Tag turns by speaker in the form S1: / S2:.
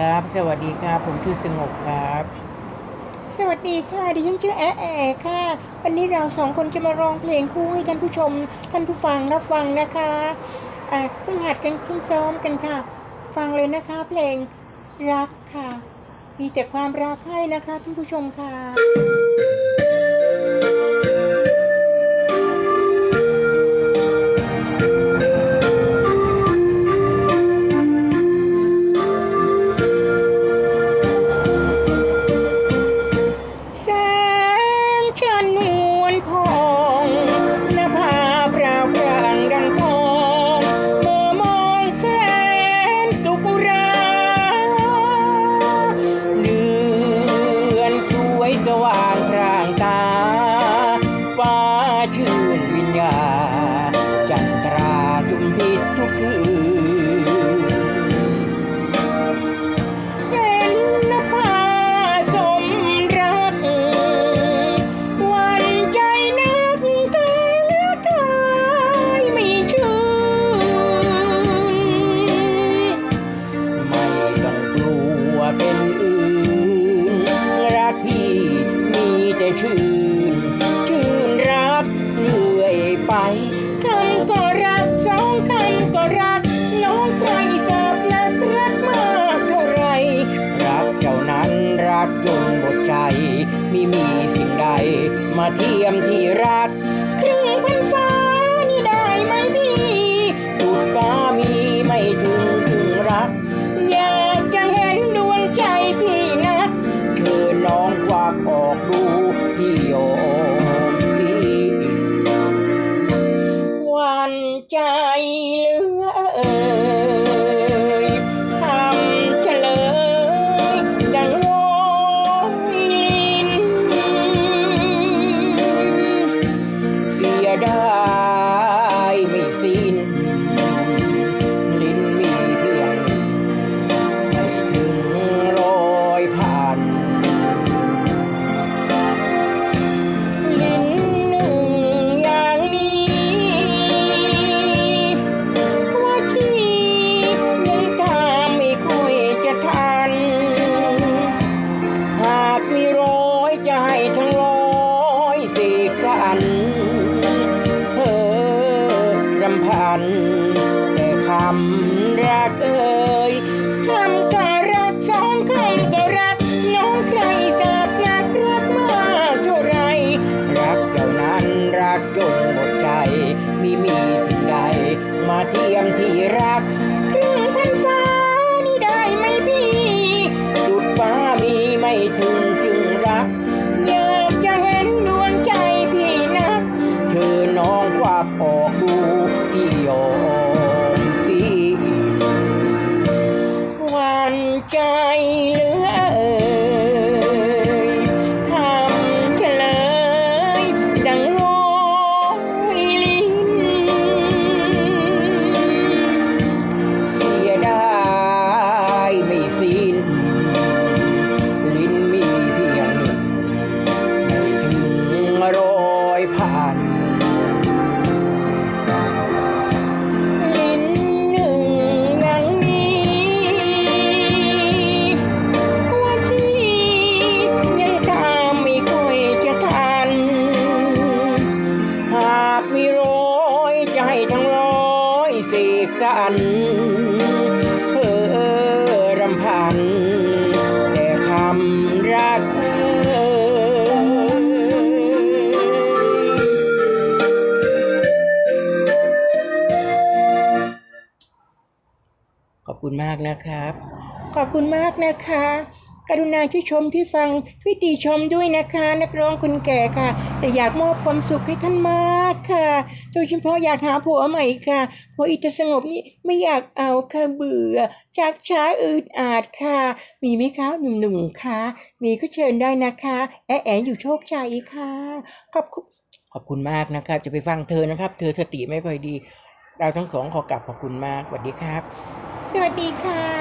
S1: ครับ สวัสดีครับ ผมชื่อสงบครับ
S2: สวัสดีค่ะ ดิฉันชื่อแอะแอะค่ะ วันนี้เราสองคนจะมาร้องเพลงคู่ให้ท่านผู้ชม ท่านผู้ฟังรับฟังนะคะอ่าเพิ่งหัดกันเพิ่งซ้อมกันค่ะ ฟังเลยนะคะ เพลงรักค่ะ มีแต่ความรักให้นะคะท่านผู้ชมค่ะ ฟ้าชื่ มาเทียมที่รัก ครึ่งพันฟ้านี่ได้ไหมพี่จุดฟ้ามีไม่ถึงถึงรัก อยากจะเห็นดวงใจพี่นะเชิญน้องควักออกดูพี่โยมสิวันใจเหลือเอ น แต่คำรักเอ ใกสรรเพ้อรำพัน แต่คำรักขอบคุณมากนะครับ ขอบคุณมากนะคะ กรุณาช่วยชมที่ฟังช่วยติชมด้วยนะคะ นักร้องคนแก่ค่ะ แต่อยากมอบความสุขให้ท่านมากค่ะ โดยเฉพาะอยากหาผัวใหม่ค่ะผัวอิตาสงบนี่ไม่อยากเอาค่ะเบื่อชักช้าอืดอาดค่ะ มีไหมคะหนุ่มๆคะมีก็เชิญได้นะคะ แอะแอะอยู่โชคชัยค่ะ ขอบคุณขอบคุณมากนะครับ จะไปฟังเธอนะครับ เธอสติไม่ค่อยดี เราทั้งสองขอกลับขอบคุณมากสวัสดีครับ สวัสดีค่ะ